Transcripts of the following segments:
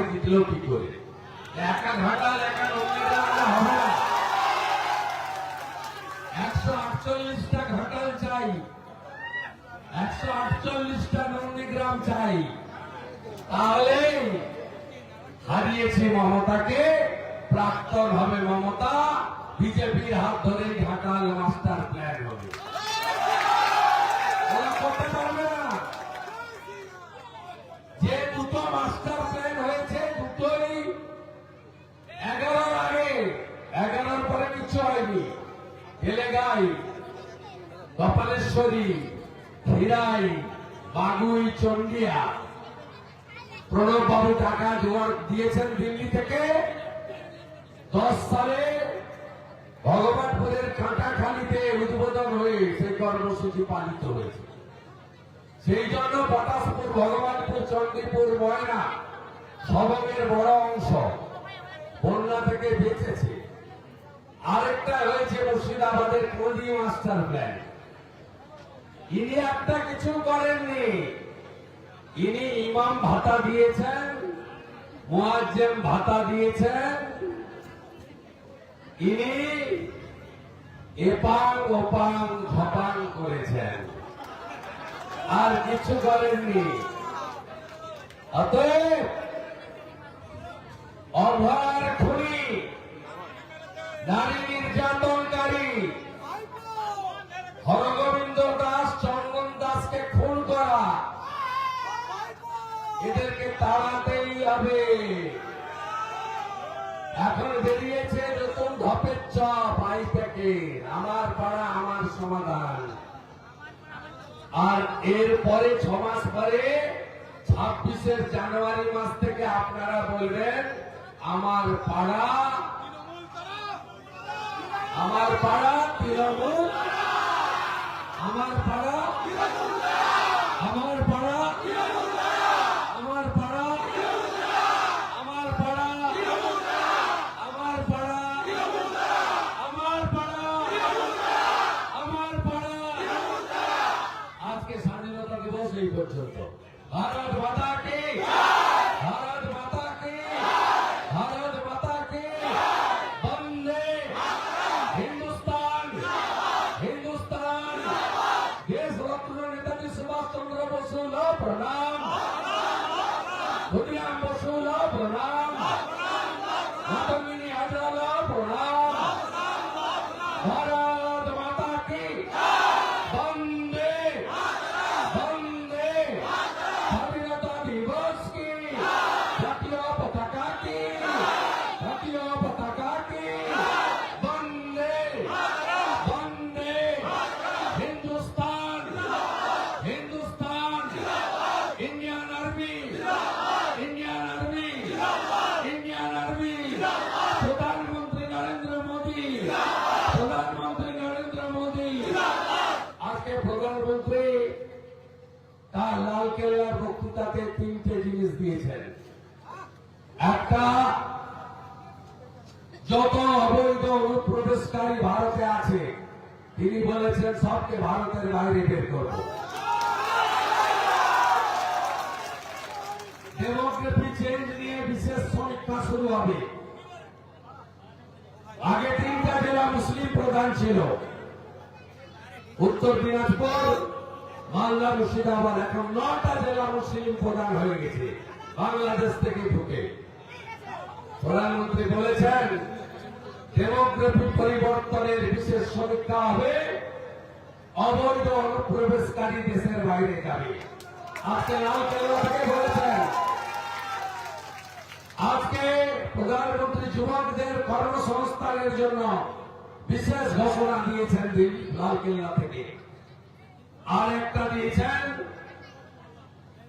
সবাই জিতল কি করে? একা হবে না। একশো আটচল্লিশটা ঘাটাল চাই। একশো আটচল্লিশটা নন্দীগ্রাম চাই। তাহলে হারিয়েছে মমতাকে, প্রাক্তন হবে মমতা, বিজেপির হাত ধরে ঘাটাল মাস্টার প্ল্যান হবে ওরা করতে পারবে না যে দুটো মাস্টার প্ল্যান হয়েছে দুটোই এগারোর আগে এগারোর পরে কিছু হয়নি এলেগাই কপালেশ্বরী, হিরাই, বাগুই, চন্ডিয়া। প্রণব টাকা জোগাড় দিয়েছেন দিল্লি থেকে। দশ সালে ভগবানপুরের কাঁটাখালিতে উদ্বোধন হয়ে সেই কর্মসূচি পালিত হয়েছে। সেই জন্য পটাশপুর ভগবানপুর চণ্ডীপুর ময়না সবমের বড় অংশ বন্যা থেকে বেঁচেছে। আরেকটা হয়েছে মুর্শিদাবাদের নদী মাস্টার প্ল্যান। ইনি একটা কিছু করেননি। ইনি ইমাম ভাতা দিয়েছেন, মুয়াজ্জেম ভাতা দিয়েছেন। ইনি এপাং ওপাং ঝপাং করেছেন। আর কিছু করেননি। অতএব অভয়ার খুনি, নারী নির্যাতনকারী তাড়াতেই হবে। এখন বেরিয়েছে নতুন ধপের চপ আই প্যাকেট। আমার পাড়া, আমার সমাধান। আর এর পরে ছ মাস পরে ছাব্বিশে জানুয়ারি মাস থেকে আপনারা বলবেন, আমার পাড়া আমার পাড়া তৃণমূল। আমার পাড়া আমার পাড়া আমার পাড়া আমার পাড়া আমার পাড়া আমার পাড়া আমার পাড়া আজকে স্বাধীনতা দিবস এই পর্যন্ত ভারত মাতা কি ভারত মাতা কি ভারত মাতা কি বন্দে হিন্দুস্তান হিন্দুস্তান দেশ রত্ন নেতাজি সুভাষ চন্দ্র বসু লো প্রণাম ভুটিয়াম বসু লো প্রণাম মাতঙ্গিনী হাজরা লো প্রণাম ভারত কেল্লার বক্তৃতাতে তিনটে জিনিস দিয়েছেন। একটা, যত অবৈধ অনুপ্রবেশকারী ভারতে আছে, তিনি বলেছেন, সবকে ভারতের বাইরে বের করব। ডেমোগ্রাফি চেঞ্জ নিয়ে বিশেষ সমীক্ষা শুরু হবে। আগে তিনটা জেলা মুসলিম প্রধান ছিল। উত্তর দিনাজপুর মালদা মুর্শিদাবাদ এখন নটা জেলা মুসলিম প্রধান হয়ে গেছে। বাংলাদেশ থেকে ঢুকে। প্রধানমন্ত্রী বলেছেন ডেমোগ্রাফি পরিবর্তনের বিশেষ সমীক্ষা হবে, অবৈধ অনুপ্রবেশকারী দেশের বাইরে যাবে। আজকে লাল থেকে বলেছেন, আজকে প্রধানমন্ত্রী যুবকদের কর্মসংস্থানের জন্য বিশেষ ঘোষণা দিয়েছেন লাল কেল্লা থেকে। আর একটা দিয়েছেন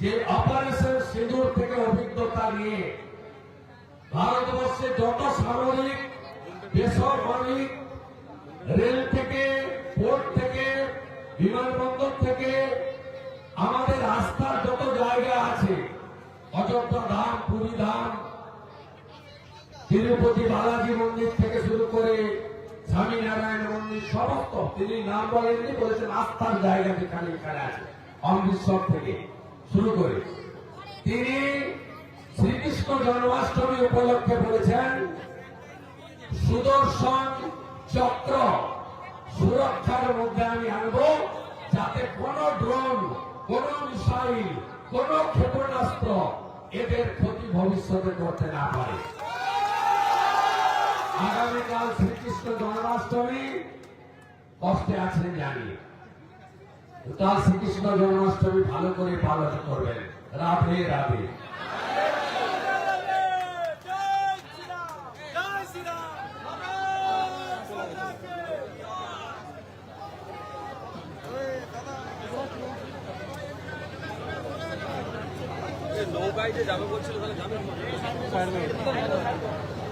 যে অপারেশন সিঁদুর থেকে অভিজ্ঞতা নিয়ে ভারতবর্ষে যত সামরিক বেসরকারিক রেল থেকে, পোর্ট থেকে, বিমানবন্দর থেকে আমাদের রাস্তার যত জায়গা আছে, অযোধ্যা ধাম, পুরী ধাম, তিরুপতি বালাজি মন্দির থেকে শুরু করে স্বামীনারায়ণ মন্দির সমস্ত, তিনি নাম বলেননি, বলেছেন আস্থার জায়গা যেখানে এখানে আছে, অমৃতসর থেকে শুরু করে। তিনি শ্রীকৃষ্ণ জন্মাষ্টমী উপলক্ষে বলেছেন, সুদর্শন চক্র সুরক্ষার মধ্যে আমি আনব, যাতে কোন ড্রোন, কোন মিসাইল, কোন ক্ষেপণাস্ত্র এদের ক্ষতি ভবিষ্যতে করতে না পারে। আগামীকাল শ্রীকৃষ্ণ জন্মাষ্টমী? কষ্টে আছেন জানি। তার শ্রীকৃষ্ণ জন্মাষ্টমী ভালো করে পালন করবেন। রাধে রাধে। নৌকায় যে যাবে বলছিল তাহলে যাবে।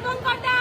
欢迎光临。